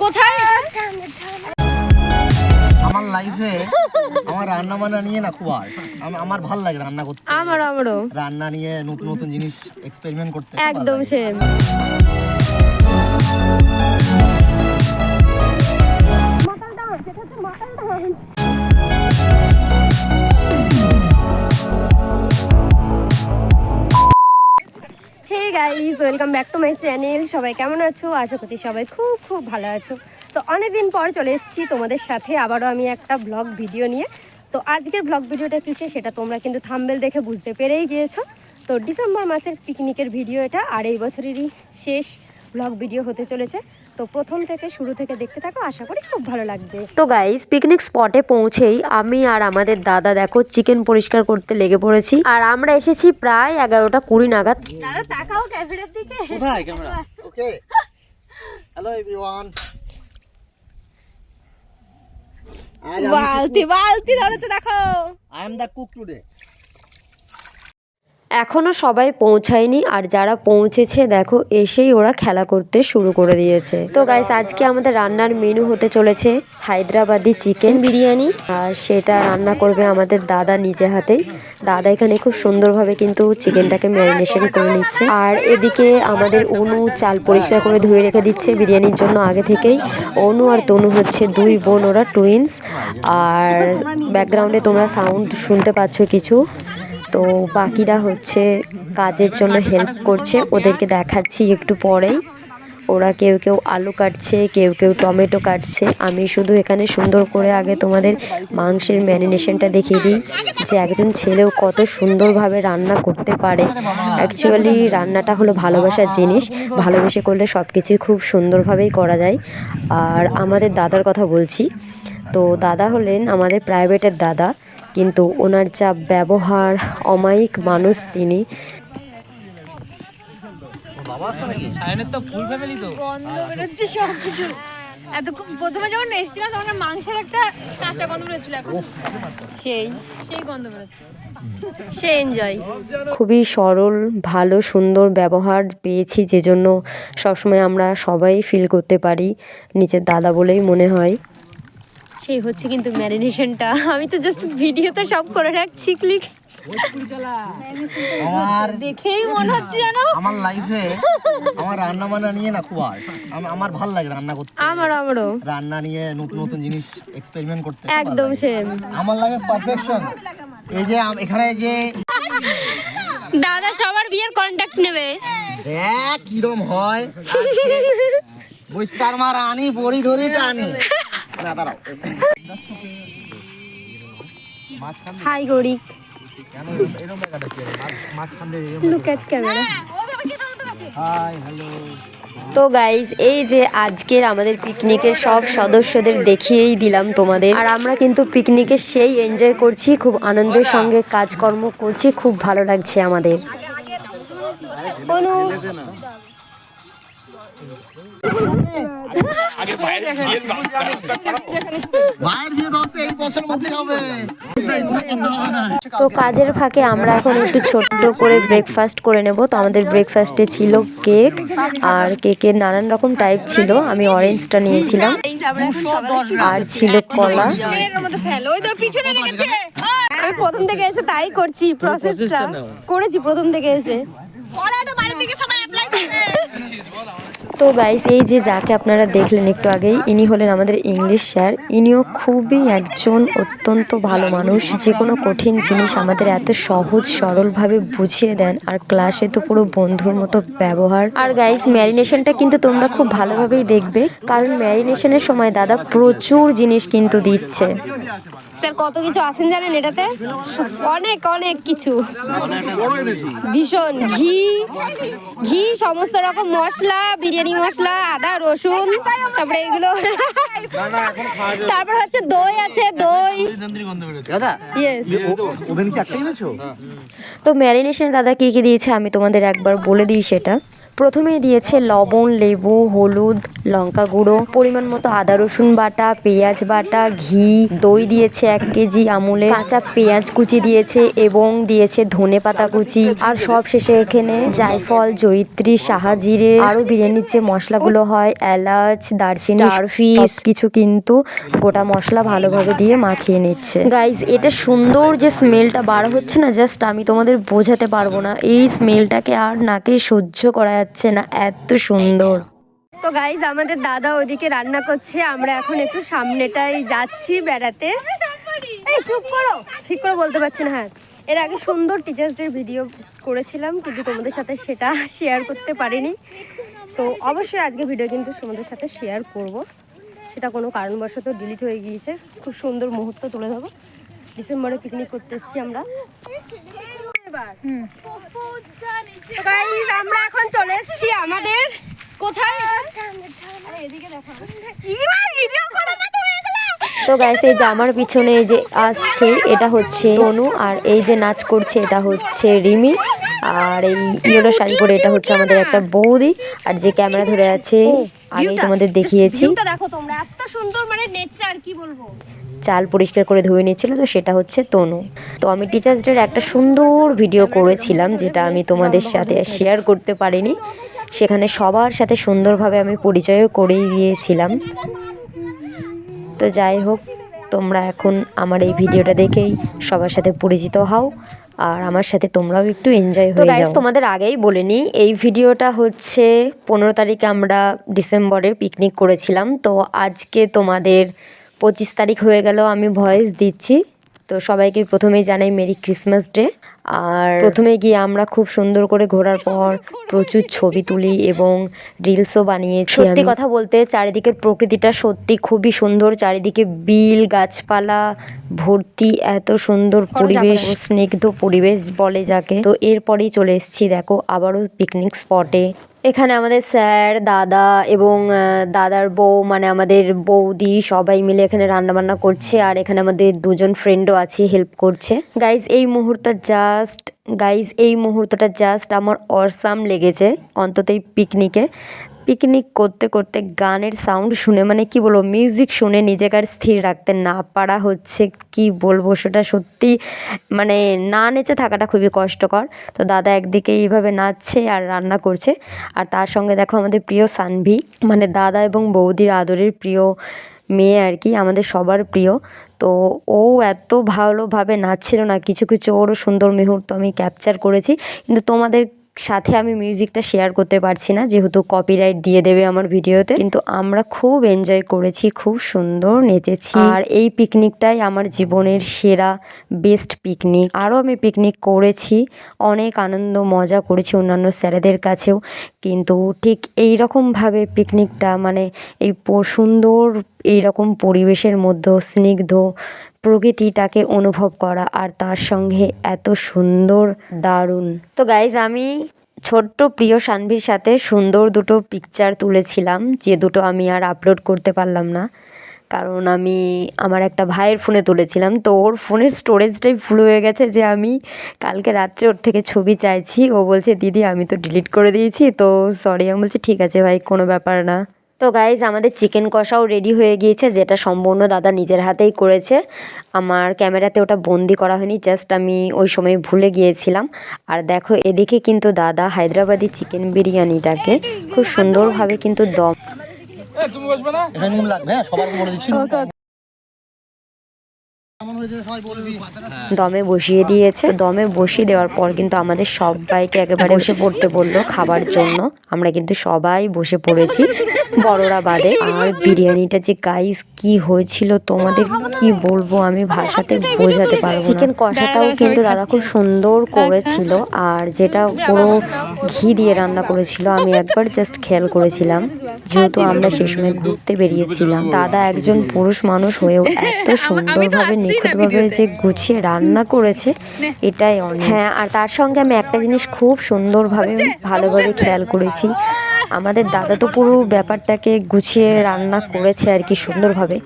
কোথায়? আমার লাইফে আমার রান্না বান্না নিয়ে না খুব আর্ট আমার ভালো লাগে রান্না করতে। আমার আমারও। রান্না নিয়ে নতুন নতুন জিনিস এক্সপেরিমেন্ট করতে একদম same hey guys welcome back to my channel সবাই কেমন আছো? আশা করছি সবাই খুব খুব ভালো আছো। তো অনেকদিন পর চলে এসেছি তোমাদের সাথে। আবারও আমি একটা ব্লগ ভিডিও নিয়ে। তো আজকের ব্লগ ভিডিওটা কিসে? সেটা তোমরা কিন্তু থাম্বেল দেখে বুঝতে পেরেই গিয়েছো। তো ডিসেম্বর মাসের পিকনিকের ভিডিও এটা। আর এই বছরেরই শেষ ব্লগ ভিডিও হতে চলেছে। তো প্রথম থেকে শুরু থেকে দেখতে থাকো আশা করি খুব ভালো লাগবে। তো গাইস পিকনিক স্পটে পৌঁছেই আমি আর আমাদের দাদা দেখো চিকেন পরিষ্কার করতে লেগে পড়েছি। আর আমরা এসেছি প্রায় এগারোটা কুড়ি নাগাদ। দাদা তাকাও ক্যামেরার দিকে। কোথায় ক্যামেরা? ওকে। হ্যালো এভরিওয়ান বালতি বালতি ধরেছে দেখো। I am the cook today এখনও সবাই পৌঁছায়নি আর যারা পৌঁছেছে, দেখো, এসেই ওরা খেলা করতে শুরু করে দিয়েছে। তো গাইস আজকে আমাদের রান্নার মেনু হতে চলেছে হায়দ্রাবাদি চিকেন বিরিয়ানি। আর সেটা রান্না করবে আমাদের দাদা নিজে হাতেই। দাদা এখানে খুব সুন্দরভাবে কিন্তু চিকেনটাকে ম্যারিনেশন করে নিচ্ছে। আর এদিকে আমাদের অনু চাল পরিষ্কার করে ধুয়ে রেখে দিচ্ছে বিরিয়ানির জন্য আগে থেকেই। অনু আর তনু হচ্ছে দুই বোন, ওরা টুইন্স আর ব্যাকগ্রাউন্ডে তোমরা সাউন্ড শুনতে পাচ্ছ কিছু। তো বাকিরা হচ্ছে কাজের জন্য হেল্প করছে, ওদেরকে দেখাচ্ছি একটু পরেই। ওরা কেউ কেউ আলু কাটছে, কেউ কেউ টমেটো কাটছে। আমি শুধু এখানে সুন্দর করে আগে তোমাদের মাংসের ম্যারিনেশনটা দেখিয়ে দিই, যে একজন ছেলেও কত সুন্দরভাবে রান্না করতে পারে। অ্যাকচুয়ালি রান্নাটা হলো ভালোবাসার জিনিস। ভালোবেসে করলে সব কিছুই খুব সুন্দরভাবেই করা যায়। আর আমাদের দাদার কথা বলছি। তো দাদা হলেন আমাদের প্রাইভেটের দাদা। কিন্তু ওনার যা ব্যবহার অমায়িক মানুষ তিনি। সায়নের তো ফুল ফ্যামিলি তো। গন্ধ বেরোচ্ছে সব কিছু এতক্ষণ প্রথমে যখন এসেছিলাম তখন মাংসের একটা কাঁচা গন্ধ বেরোচ্ছিল এখন। সেই সেই গন্ধ বেরোচ্ছে। সে এনজয় খুবই সরল ভালো সুন্দর ব্যবহার পেয়েছি যে জন্য সবসময় আমরা সবাই ফিল করতে পারি নিজের দাদা বলেই মনে হয়। সেই হচ্ছে কিন্তু ম্যারিনেশনটা আমি তো জাস্ট ভিডিওতে সব করে রাখছি ক্লিক আমার দেখেই মনে হচ্ছে জানো? আমার লাইফে আমার রান্না বান্না নিয়ে না খুব আমার ভালো লাগে রান্না করতে। আমার আমারও। রান্না নিয়ে নতুন নতুন জিনিস এক্সপেরিমেন্ট করতে একদম লাগে। সেম আমার লাইফে পারফেকশন এই যে এখানে যে দাদা সবার বিয়ের কন্ট্যাক্ট নেবে। দেখ কিরম হয়। বইতার মার আনি বড়ি ধরি টানি। না দাঁড়াও। Hi Gorik look camera hi hello তো গাইজ এই যে আজকের আমাদের পিকনিকের সব সদস্যদের দেখিয়েই দিলাম তোমাদের। আর আমরা কিন্তু পিকনিকে সেই এনজয় করছি খুব আনন্দের সঙ্গে কাজকর্ম করছি খুব ভালো লাগছে আমাদের। অনু তো কাজের ফাঁকে আমরা এখন একটু ছোট্ট করে ব্রেকফাস্ট করে নেব। তো আমাদের ব্রেকফাস্টে ছিল কেক আর কেকের নানান রকম টাইপ ছিল। আমি অরেঞ্জটা নিয়েছিলাম। আর ছিল কলা। আমি প্রথম থেকে এসে তাই করছি প্রসেসটা করেছি প্রথম থেকে এসে। বাড়ি থেকে সবাই তো গাইস এই যে যাকে আপনারা দেখলেন একটু আগেই, ইনি হলেন আমাদের ইংলিশ স্যার ইনিও খুবই একজন অত্যন্ত ভালো মানুষ। যে কোনো কঠিন জিনিস আমাদের এত সহজ, সরলভাবে বুঝিয়ে দেন, আর ক্লাসে তো পুরো বন্ধুর মতো ব্যবহার। আর গাইস ম্যারিনেশনটা কিন্তু তোমরা খুব ভালোভাবেই দেখবে। কারণ ম্যারিনেশনের সময় দাদা প্রচুর জিনিস কিন্তু দিচ্ছে। স্যার কত কিছু আছেন জানেন এটাতে? অনেক অনেক কিছু। ভীষণ ঘি ঘি, সমস্ত রকম মশলা, বিরিয়ানি মশলা আদা রসুন তারপরে এগুলো তারপর হচ্ছে দই আছে দই। তো ম্যারিনেশন দাদা কি কি দিয়েছে আমি তোমাদের একবার বলে দিই সেটা। প্রথমেই দিয়েছে লবণ লেবু হলুদ লঙ্কা গুঁড়ো পরিমাণ মতো আদা রসুন বাটা পেঁয়াজ বাটা ঘি দই দিয়েছে এক কেজি আমুলে কাঁচা পেঁয়াজ কুচি দিয়েছে এবং দিয়েছে ধনে পাতা কুচি। আর সব শেষে এখানে জায়ফল জয়িত্রী সাহাজিরে আরও বিরিয়ানির যে মশলাগুলো হয় এলাচ দারচিনি সব কিছু কিন্তু গোটা মশলা ভালোভাবে দিয়ে মাখিয়ে নিচ্ছে। গাইজ এটা সুন্দর যে স্মেলটা বার হচ্ছে না জাস্ট আমি তোমাদের বোঝাতে পারব না। এই স্মেলটাকে আর নাকে সহ্য করা যাচ্ছে না, এত সুন্দর। তো গাইজ আমাদের দাদা ওদিকে রান্না করছে, আমরা এখন একটু সামনেটাই যাচ্ছি বেড়াতে। চুপ করো, ঠিক করে বলতে পারছি না হ্যাঁ। এর আগে সুন্দর টিচার্স ডে ভিডিও করেছিলাম, কিন্তু তোমাদের সাথে সেটা শেয়ার করতে পারিনি। তো অবশ্যই আজকে ভিডিও কিন্তু তোমাদের সাথে শেয়ার করব। সেটা কোনো কারণবশত ডিলিট হয়ে গিয়েছে। খুব সুন্দর মুহূর্ত তুলে ধরবো। ডিসেম্বরে পিকনিক করতে এসেছি আমরা। তো guys, আমরা এখন চলে এসেছি আমাদের কোথায় তো গাইস এই যে আমার পিছনে এই যে আসছে এটা হচ্ছে তনু আর এই যে নাচ করছে এটা হচ্ছে রিমি। আর এই ইয়েলো শাড়ি পরে এটা হচ্ছে আমাদের একটা বৌদি আর যে ক্যামেরা ধরে আছে আমি তোমাদের দেখিয়েছি। দেখো তোমরা এত সুন্দর মানে নেচার কি বলব। চাল পরিষ্কার করে ধুয়ে নিয়েছিল তো সেটা হচ্ছে তনু। তো আমি টিচার্স ডের একটা সুন্দর ভিডিও করেছিলাম যেটা আমি তোমাদের সাথে শেয়ার করতে পারিনি। সেখানে সবার সাথে সুন্দরভাবে আমি পরিচয়ও করেই দিয়েছিলাম। তো যাই হোক তোমরা এখন আমার এই ভিডিওটা দেখেই সবার সাথে পরিচিত হও। আর আমার সাথে তোমরাও একটু এনজয় হয়ে যাও। তোমাদের আগেই বলে নিই এই ভিডিওটা হচ্ছে পনেরো তারিখে আমরা ডিসেম্বরে পিকনিক করেছিলাম। তো আজকে তোমাদের পঁচিশ তারিখ হয়ে গেল আমি ভয়েস দিচ্ছি। তো সবাইকে প্রথমেই জানাই মেরি ক্রিসমাস ডে আর প্রথমে গিয়ে আমরা খুব সুন্দর করে ঘোরার পর প্রচুর ছবি তুলি এবং রিলসও বানিয়েছি সত্যি কথা বলতে চারিদিকের প্রকৃতিটা সত্যি খুবই সুন্দর চারিদিকে বিল গাছপালা ভর্তি এত সুন্দর পরিবেশ স্নিগ্ধ পরিবেশ বলে যাকে। তো এরপরেই চলে এসেছি দেখো আবারও পিকনিক স্পটে এখানে আমাদের স্যার দাদা এবং দাদার বউ মানে আমাদের বৌদি সবাই মিলে এখানে রান্না বান্না করছে আর এখানে আমাদের দুজন ফ্রেন্ডও আছে হেল্প করছে। গাইজ এই মুহূর্তে জাস্ট গাইজ এই মুহূর্তটা জাস্ট আমার অসাম লেগেছে অন্তত এই পিকনিকে পিকনিক করতে করতে গানের সাউন্ড শুনে মানে কি বলব মিউজিক শুনে নিজেকে আর স্থির রাখতে না পারা হচ্ছে, কি বলব, সেটা সত্যি মানে না নেচে থাকাটা খুবই কষ্টকর। তো দাদা একদিকে এইভাবে নাচছে আর রান্না করছে। আর তার সঙ্গে দেখো আমাদের প্রিয় সানভি মানে দাদা এবং বৌদির আদরের প্রিয় মেয়ে আর কি, আমাদের সবার প্রিয়। তো ও এত ভালোভাবে নাচছিল না, কিছু কিছু ওরও সুন্দর মুহূর্ত আমি ক্যাপচার করেছি। কিন্তু তোমাদের সাথে আমি মিউজিকটা শেয়ার করতে পারছি না, যেহেতু কপিরাইট দিয়ে দেবে আমার ভিডিওতে। কিন্তু আমরা খুব এনজয় করেছি, খুব সুন্দর নেচেছি। আর এই পিকনিকটাই আমার জীবনের সেরা বেস্ট পিকনিক আরও আমি পিকনিক করেছি, অনেক আনন্দ, মজা করেছি অন্যান্য স্যারেদের কাছেও। কিন্তু ঠিক এই রকমভাবে পিকনিকটা মানে এই প- সুন্দর এইরকম পরিবেশের মধ্যে স্নিগ্ধ প্রকৃতিটাকে অনুভব করা আর তার সঙ্গে এত সুন্দর, দারুণ। তো গাইজ আমি ছোট্ট প্রিয় সানভির সাথে সুন্দর দুটো পিকচার তুলেছিলাম, যে দুটো আমি আর আপলোড করতে পারলাম না। কারণ আমি আমার একটা ভাইয়ের ফোনে তুলেছিলাম, তো ওর ফোনের স্টোরেজটাই ফুল হয়ে গেছে যে আমি কালকে রাত্রে ওর থেকে ছবি চাইছি। ও বলছে, দিদি, আমি তো ডিলিট করে দিয়েছি, তো সরি আমি বলছি, ঠিক আছে ভাই, কোনো ব্যাপার না। তো গাইজ আমাদের চিকেন কষাও রেডি হয়ে গিয়েছে যেটা সম্পূর্ণ দাদা নিজের হাতেই করেছে। আমার ক্যামেরাতে ওটা বন্দি করা হয়নি জাস্ট আমি ওই সময় ভুলে গিয়েছিলাম। আর দেখো এদিকে কিন্তু দাদা হায়দ্রাবাদি চিকেন বিরিয়ানিটাকে খুব সুন্দরভাবে কিন্তু দম এটা নুন লাগবে হ্যাঁ সবার বলে দিচ্ছি দমে বসিয়ে দিয়েছে। দমে বসিয়ে দেওয়ার পর কিন্তু আমাদের সবাইকে একেবারে বসে পড়তে বলল খাবার জন্য। আমরা কিন্তু সবাই বসে পড়েছি বড়রা বাদে। আর বিরিয়ানিটা যে গাইস কি হয়েছিল তোমাদের কি বলব আমি ভাষাতে বোঝাতে পারব চিকেন কষাটাও কিন্তু দাদা খুব সুন্দর করেছিল। আর যেটা পুরো ঘি দিয়ে রান্না করেছিল আমি একবার জাস্ট খেয়াল করেছিলাম। যেহেতু আমরা সে সময় ঘুরতে বেরিয়েছিলাম দাদা একজন পুরুষ মানুষ হয়েও এত সুন্দরভাবে নিখুঁতভাবে যে গুছিয়ে রান্না করেছে এটাই অনেক। হ্যাঁ আর তার সঙ্গে আমি একটা জিনিস খুব সুন্দরভাবে ভালোভাবে খেয়াল করেছি। আমাদের দাদা তো পুরো ব্যাপারটাকে গুছিয়ে রান্না করেছে আর কি সুন্দরভাবে।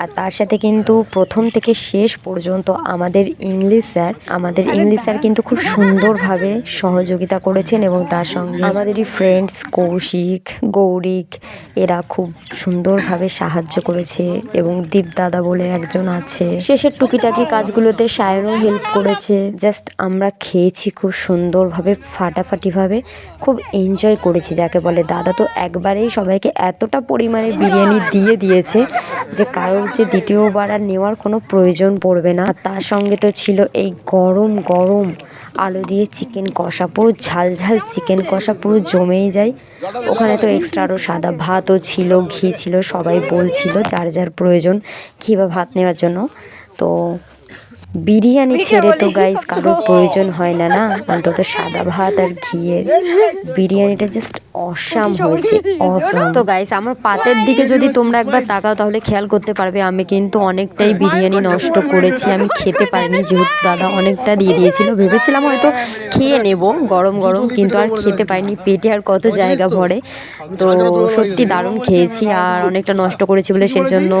আর তার সাথে কিন্তু প্রথম থেকে শেষ পর্যন্ত আমাদের ইংলিশ স্যার, আমাদের ইংলিশ স্যার কিন্তু খুব সুন্দরভাবে সহযোগিতা করেছেন এবং তার সঙ্গে আমাদেরই ফ্রেন্ডস কৌশিক, গৌরিক, এরা খুব সুন্দরভাবে সাহায্য করেছে এবং দীপ দাদা বলে একজন আছে। শেষের টুকিটাকি কাজগুলোতে সায়নও হেল্প করেছে। জাস্ট আমরা খেয়েছি খুব সুন্দরভাবে, ফাটাফাটিভাবে, খুব এনজয় করেছি যাকে বলে দাদা তো একবারেই সবাইকে এতটা পরিমাণে বিরিয়ানি দিয়ে দিয়েছে যে কারোর যে দ্বিতীয়বার আর নেওয়ার কোনো প্রয়োজন পড়বে না। তার সঙ্গে তো ছিল এই গরম গরম আলু দিয়ে চিকেন কষা। পুরো ঝাল ঝাল চিকেন কষা পুরো জমেই যায়। ওখানে তো এক্সট্রা আরও সাদা ভাতও ছিল, ঘি ছিল, সবাই বলছিল যার যার প্রয়োজন, ঘি বা ভাত নেওয়ার জন্য। তো বিরিয়ানি ছেড়ে তো গাইস কারোর প্রয়োজন হয় না না? অন্তত সাদা ভাত আর ঘিয়ের বিরিয়ানিটা জাস্ট অসাম হয়েছে অসাম তো গাইস আমার পাতের দিকে যদি তোমরা একবার তাকাও তাহলে খেয়াল করতে পারবে আমি কিন্তু অনেকটাই বিরিয়ানি নষ্ট করেছি আমি খেতে পারিনি যেহেতু দাদা অনেকটা দিয়ে দিয়েছিল ভেবেছিলাম হয়তো খেয়ে নেব গরম গরম কিন্তু আর খেতে পারিনি পেটে আর কত জায়গা ভরে। তো সত্যি দারুণ খেয়েছি আর অনেকটা নষ্ট করেছি বলে সেজন্য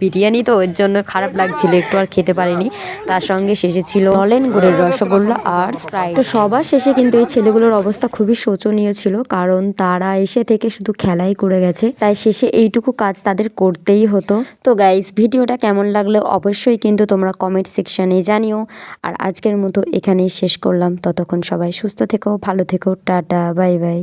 বিরিয়ানি তো এর জন্য খারাপ লাগছিল একটু আর খেতে পারিনি। তার সঙ্গে শেষে ছিল নলেন গুড়ের রসগোল্লা আর স্প্রাইট। তো সবার শেষে কিন্তু এই ছেলেগুলোর অবস্থা খুবই শোচনীয় ছিল, কারণ তারা এসে থেকে শুধু খেলাই করে গেছে। তাই শেষে এইটুকু কাজ তাদের করতেই হতো। তো গাইস ভিডিওটা কেমন লাগল অবশ্যই কিন্তু তোমরা কমেন্ট সেকশনে জানিও। আর আজকের মতো এখানেই শেষ করলাম। ততক্ষণ সবাই সুস্থ থেকো, ভালো থেকো, টাটা বাই বাই